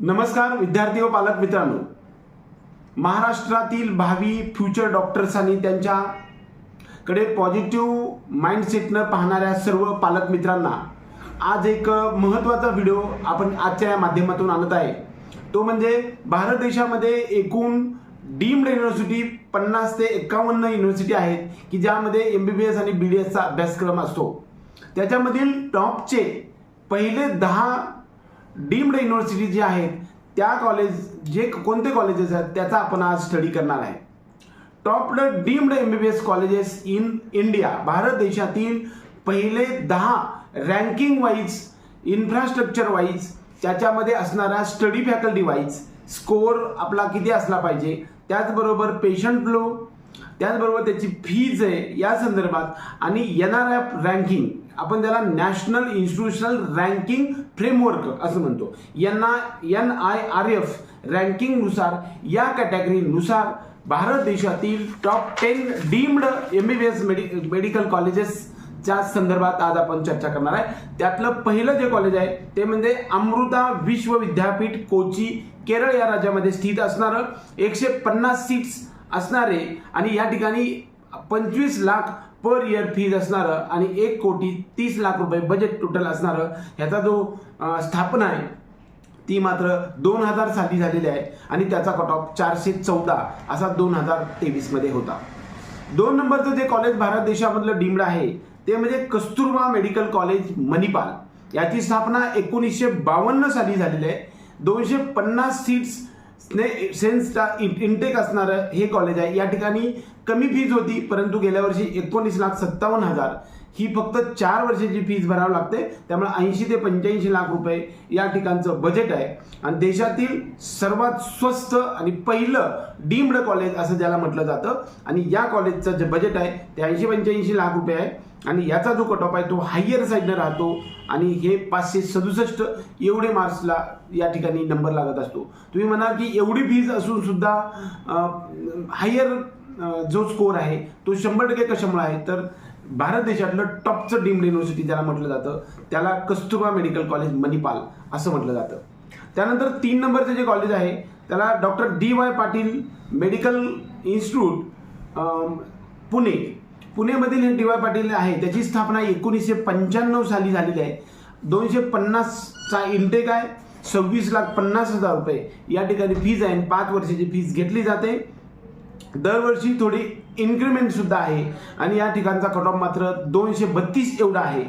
नमस्कार विद्यार्थी व पालक मित्रांनो. महाराष्ट्रातील भावी फ्युचर डॉक्टर्स आणि त्यांच्याकडे पॉझिटिव्ह माइंडसेटनं पाहणाऱ्या सर्व पालक मित्रांना आज एक महत्त्वाचा व्हिडिओ आपण आजच्या या माध्यमातून आणत आहे. तो म्हणजे भारत देशामध्ये एकूण डीम्ड युनिव्हर्सिटी पन्नास ते एकावन्न युनिव्हर्सिटी आहेत की ज्यामध्ये एम बी बी एस आणि बी डी एसचा अभ्यासक्रम असतो. त्याच्यामधील टॉपचे पहिले दहा डीम्ड युनिव्हर्सिटी जी आहेत त्या कॉलेज जे कोणते कॉलेजेस आहेत त्याचा आपण आज स्टडी करणार आहे. Top deemed M B B S colleges in India Bharat देशातील पहिले दहा रँकिंग वाईज इन्फ्रास्ट्रक्चर वाईज त्याच्यामध्ये असणारा स्टडी फॅकल्टी वाईज स्कोअर आपला किती असला पाहिजे त्याचबरोबर पेशंट फ्लो त्याचबरोबर त्याची फीज आहे या संदर्भात आणि येणाऱ्या रँकिंग आपण त्याला नॅशनल इन्स्टिट्यूशनल रँकिंग फ्रेमवर्क असं म्हणतो. यांना एन आय आर एफ रँकिंगनुसार या कॅटेगरीनुसार भारत देशातील top ten deemed M B B S medi medical कॉलेजेसच्या संदर्भात आज आपण चर्चा करणार आहे. त्यातलं पहिलं जे कॉलेज आहे ते म्हणजे अमृता विश्व विद्यापीठ कोची केरळ या राज्यामध्ये स्थित असणारं एकशे पन्नास सीट्स असणारे आणि या ठिकाणी पंचवीस लाख पर इयर फीज असणारं आणि एक कोटी तीस लाख रुपये बजेट टोटल असणारं ह्याचा जो स्थापना आहे ती मात्र दोन हजार साली झालेली आहे आणि त्याचा कट ऑफ चारशे चौदा असा दोन हजार तेवीसमध्ये होता. दोन नंबरचं जे कॉलेज भारत देशामधलं डीम्ड आहे ते म्हणजे कस्तुरबा मेडिकल कॉलेज मणिपाल. याची स्थापना एकोणीसशे बावन्न साली झालेली आहे. दोनशे पन्नास सीट्स सेन्सचा इंटेक असणारं हे कॉलेज आहे. या ठिकाणी कमी फीज होती परंतु गेल्या वर्षी एकोणीस लाख सत्तावन्न हजार. ही फक्त चार वर्षाची फीज भरावी लागते. त्यामुळे ऐंशी ते पंच्याऐंशी लाख रुपये या ठिकाणचं बजेट आहे. आणि देशातील सर्वात स्वस्त आणि पहिलं डीम्ड कॉलेज असं ज्याला म्हटलं जातं. आणि या कॉलेजचं जे बजेट आहे ते ऐंशी पंच्याऐंशी लाख रुपये आहे. आणि याचा जो कट ऑफ आहे तो हायर साईडनं राहतो. आणि हे पाचशे सदुसष्ट एवढे मार्क्सला या ठिकाणी नंबर लागत असतो. तुम्ही म्हणाल की एवढी फीज असून सुद्धा हायर जो स्कोर आहे तो शंभर टक्के कशामुळे आहे? तर भारत देशातलं टॉपचं डीम्ड युनिव्हर्सिटी ज्याला म्हटलं जातं त्याला कस्तुरबा मेडिकल कॉलेज मणिपाल असं म्हटलं जातं. त्यानंतर तीन नंबरचं जे कॉलेज आहे त्याला doctor D Y Patil medical institute Pune. पुणेमधील हे डी वाय पाटील आहे त्याची स्थापना एकोणीसशे पंच्याण्णव साली झालेली आहे. दोनशे पन्नासचा इंटेक आहे सव्वीस लाख पन्नास हजार रुपये. या ठिकाणी फीज आहे आणि पाच वर्षाची फीज घेतली जाते. दरवर्षी थोडी इन्क्रीमेंट सुद्धा आहे आणि या ठिकाणचा कट ऑफ मात्र दोनशे बत्तीस एवढा आहे.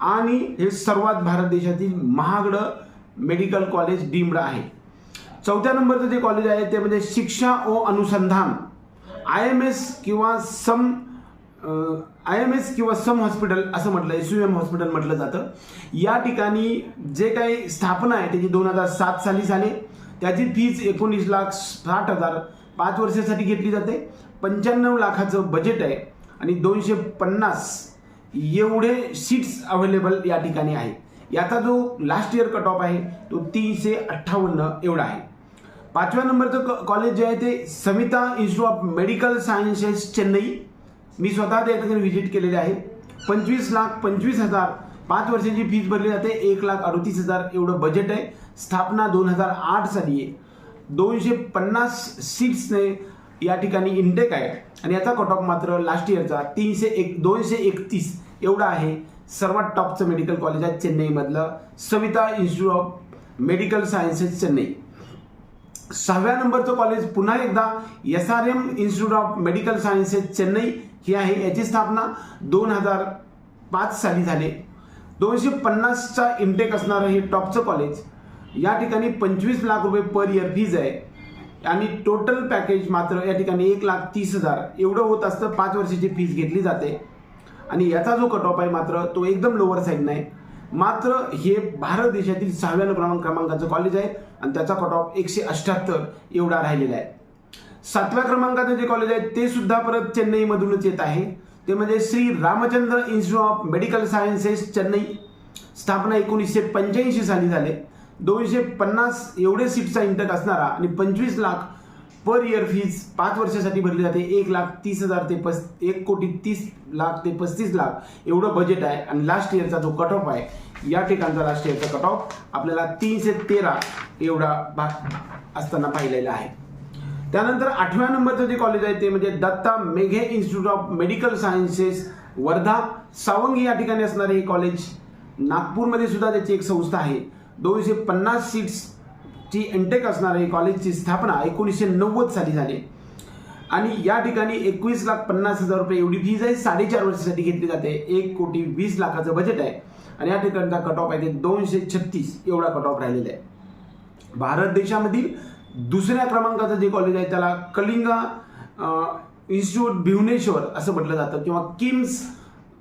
आणि हे सर्वात भारत देशातील महागडं मेडिकल कॉलेज डीम्ड आहे. चौथ्या नंबरचं जे कॉलेज आहे ते म्हणजे शिक्षा ओ अनुसंधान. आय एम एस किंवा सम आय एम एस किंवा सम हॉस्पिटल असं म्हटलं एस यू एम हॉस्पिटल म्हटलं जातं. या ठिकाणी जे काही स्थापना आहे त्याची दोन हजार सात साली झाली. त्याची फीज एकोणीस लाख साठ हजार पाच वर्षासाठी घेतली जाते. पंच्याण्णव लाखाचं बजेट आहे आणि दोनशे पन्नास एवढे सीट्स अवेलेबल या ठिकाणी आहे. याचा जो लास्ट इयर कट ऑफ आहे तो तीनशे अठ्ठावन्न एवढा आहे. पाचव्या नंबरचं कॉलेज जे आहे ते Samita institute of medical sciences Chennai. मी स्वतः त्या ठिकाणी व्हिजिट केलेले आहे. पंचवीस लाख पंचवीस हजार पाच वर्षाची फीज भरली जाते. एक लाख अडतीस हजार एवढं बजेट आहे. स्थापना दोन हजार आठ साली आहे. दोनशे पन्नास सीट्सने या ठिकाणी इंटेक आहे. आणि याचा कट ऑफ मात्र लास्ट इयरचा तीनशे एक दोनशे एकतीस एवढा आहे. सर्वात टॉपचं मेडिकल कॉलेज आहे चेन्नईमधलं. Saveetha institute of medical sciences Chennai. सहाव्या नंबरचं कॉलेज पुन्हा एकदा S R M institute of medical sciences Chennai. ही आहे याची स्थापना दोन हजार पाच साली झाले. दोनशे पन्नासचा इंटेक असणारं हे टॉपचं कॉलेज या ठिकाणी पंचवीस लाख रुपये पर इयर फीज आहे. आणि टोटल पॅकेज मात्र या ठिकाणी एक लाख तीस हजार. एवढं होत असतं पाच वर्षाची फीज घेतली जाते. आणि याचा जो कट ऑफ आहे मात्र तो एकदम लोअर साईडनं आहे मात्र हे भारत देशातील सहाव्या क्रमांक क्रमांकाचं कॉलेज आहे आणि त्याचा कट ऑफ एकशे अठ्ठ्याहत्तर एवढा राहिलेला आहे. सातव्या क्रमांकाचं जे कॉलेज आहे ते सुद्धा परत चेन्नईमधूनच येत आहे. ते म्हणजे Shri Ramachandra institute of medical sciences Chennai. स्थापना एकोणीसशे पंच्याऐंशी साली झाले. दोनशे पन्नास एवढे सीटचा इंटक असणारा आणि पंचवीस लाख पर इयर फीज पाच वर्षासाठी भरली जाते. एक लाख तीस हजार ते पस एक कोटी तीस लाख ते पस्तीस लाख एवढं बजेट आहे आणि लास्ट इयरचा जो कट ऑफ आहे या ठिकाणचा लास्ट इयरचा कट ऑफ आपल्याला तीनशे तेरा एवढा भाग असताना पाहिलेला आहे. त्यानंतर आठव्या नंबरचं जे कॉलेज आहे ते म्हणजे Datta Meghe institute of medical sciences Wardha. Sawangi या ठिकाणी असणारे हे कॉलेज नागपूरमध्ये सुद्धा त्याची एक संस्था आहे. दोनशे पन्नास सीट्सची एंटेक असणारे हे कॉलेजची स्थापना एकोणीसशे नव्वद साली झाली. आणि या ठिकाणी एकवीस लाख पन्नास हजार रुपये एवढी फीज आहे. साडेचार वर्षासाठी घेतली जाते. एक कोटी वीस लाखाचं बजेट आहे. आणि या ठिकाणचा कट ऑफ आहे ते दोनशे छत्तीस. एवढा कट ऑफ राहिलेला आहे. भारत देशामधील दुसऱ्या क्रमांकाचं जे कॉलेज आहे त्याला कलिंगा इन्स्टिट्यूट भुवनेश्वर असं म्हटलं जातं किंवा किम्स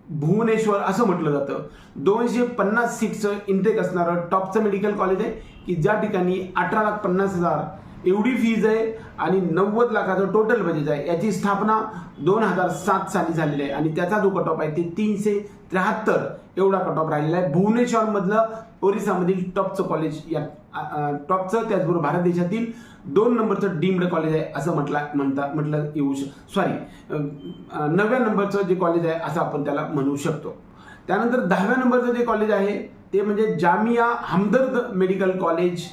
भुवनेश्वर असं म्हटलं जातं. दोनशे पन्नास सीटचं इंटेक असणारं टॉपचं मेडिकल कॉलेज आहे की ज्या ठिकाणी अठरा लाख पन्नास हजार एवढी फीज आहे आणि नव्वद लाखाचं टोटल बजेट आहे. याची स्थापना दोन हजार सात साली झालेली आहे. आणि त्याचा जो कट ऑफ आहे ते तीनशे त्र्याहत्तर एवढा कट ऑफ राहिलेला आहे. भुवनेश्वरमधलं ओरिसामधील टॉपचं कॉलेज या टॉपचं त्याचबरोबर भारत देशातील दोन नंबरचं डीम्ड कॉलेज आहे असं म्हटलं म्हणता म्हटलं येऊ शक सॉरी नवव्या नंबरचं जे कॉलेज आहे असं आपण त्याला म्हणू शकतो. त्यानंतर दहाव्या नंबरचं जे कॉलेज आहे ते म्हणजे जामिया हमदर्द मेडिकल कॉलेज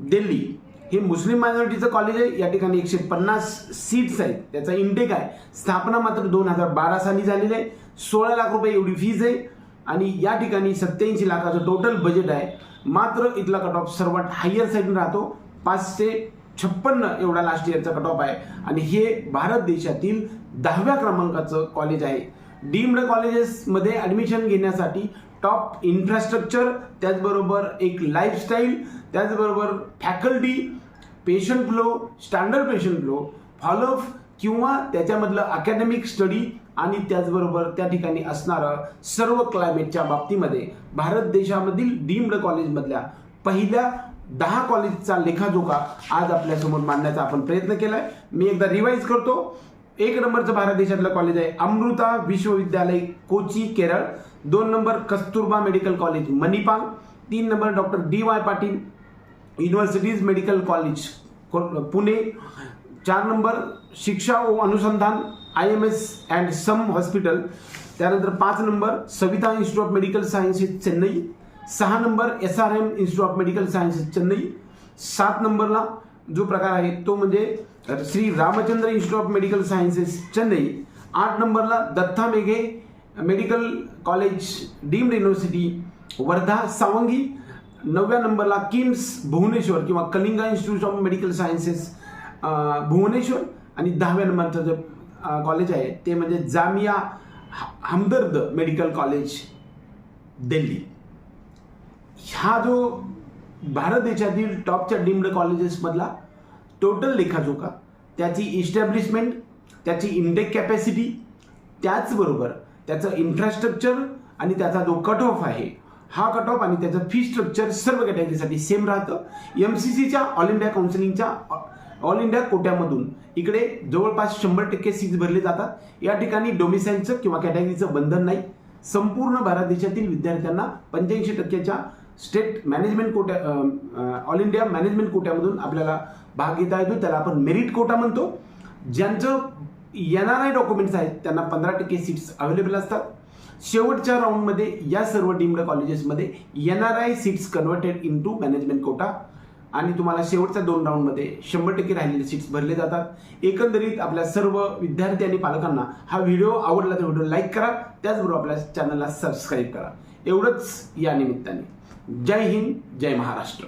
दिल्ली. हे मुस्लिम मायनॉरिटीचं कॉलेज आहे. या ठिकाणी एकशे पन्नास सीट्स आहेत. त्याचा इंटेक आहे. स्थापना मात्र दोन हजार बारा साली झालेली आहे. सोळा लाख रुपये एवढी फीज आहे. आणि या ठिकाणी सत्याऐंशी लाखाचं टोटल बजेट आहे. मात्र इथला कट ऑफ सर्वात हायर साईडने राहतो. पाचशे छप्पन्न एवढा लास्ट इयरचा कट ऑफ आहे. आणि हे भारत देशातील दहाव्या क्रमांकाचं कॉलेज आहे. डीम्ड कॉलेजेसमध्ये ॲडमिशन घेण्यासाठी टॉप इन्फ्रास्ट्रक्चर त्याचबरोबर एक लाईफस्टाईल त्याचबरोबर faculty patient flow standard patient flow follow up किंवा त्याच्यामधलं अकॅडमिक स्टडी आणि त्याचबरोबर त्या ठिकाणी असणारं सर्व क्लायमेटच्या बाबतीमध्ये भारत देशामधील डीम्ड कॉलेजमधल्या पहिल्या दहा कॉलेजचा लेखाजोखा आज आपल्यासमोर मांडण्याचा आपण प्रयत्न केला आहे मी एकदा रिवाईज करतो. एक नंबरचं भारत देशातलं कॉलेज आहे अमृता विश्वविद्यालय कोची केरळ. दोन number Kasturba medical college Manipal तीन number doctor D Y Patil universities medical college Pune चार नंबर शिक्षा व Anusandhan I M S and SUM hospital त्यानंतर पाच number Saveetha institute of medical sciences Chennai. सहा number S R M institute of medical sciences Chennai. सात नंबरला जो प्रकार आहे तो म्हणजे Shri Ramachandra institute of medical sciences Chennai. आठ नंबरला Datta Meghe medical college deemed university Wardha Sawangi. नवव्या नंबरला किम्स भुवनेश्वर किंवा Kalinga institute of medical sciences Bhubaneswar आणि दहाव्या नंबरचं जे कॉलेज आहे ते म्हणजे जामिया हमदर्द मेडिकल कॉलेज दिल्ली. हा जो भारत देशातील टॉपच्या डीम्ड कॉलेजेसमधला टोटल लेखाजोखा त्याची इस्टॅब्लिशमेंट त्याची इंडेक कॅपॅसिटी त्याचबरोबर त्याचं इन्फ्रास्ट्रक्चर आणि त्याचा जो कट ऑफ आहे हा कट ऑफ आणि त्याचं फी स्ट्रक्चर सर्व कॅटेगरीसाठी सेम राहतं. एम सी सीच्या ऑल इंडिया काउन्सिलिंगच्या ऑल इंडिया कोट्यामधून इकडे जवळपास शंभर टक्के सीट्स भरले जातात. या ठिकाणी डोमिसाईलचं किंवा कॅटेगरीचं बंधन नाही. संपूर्ण भारत देशातील विद्यार्थ्यांना पंच्याऐंशी टक्क्याच्या स्टेट मॅनेजमेंट कोट्या ऑल इंडिया मॅनेजमेंट कोट्यामधून आपल्याला भाग घेता येतो. त्याला आपण मेरिट कोटा म्हणतो. ज्यांचं येणार आहे डॉक्युमेंट्स आहेत त्यांना पंधरा टक्के सीट्स अवेलेबल असतात. शेवटच्या राऊंडमध्ये या सर्व डीम्ड कॉलेजेसमध्ये N R I seats converted into management quota आणि तुम्हाला शेवटच्या दोन राऊंडमध्ये शंभर टक्के राहिलेले सीट्स भरले जातात. एकंदरीत आपल्या सर्व विद्यार्थी आणि पालकांना हा व्हिडिओ आवडला तर व्हिडिओ लाईक करा. त्याचबरोबर आपल्या चॅनलला सबस्क्राईब करा. एवढंच या निमित्ताने. जय हिंद जय महाराष्ट्र.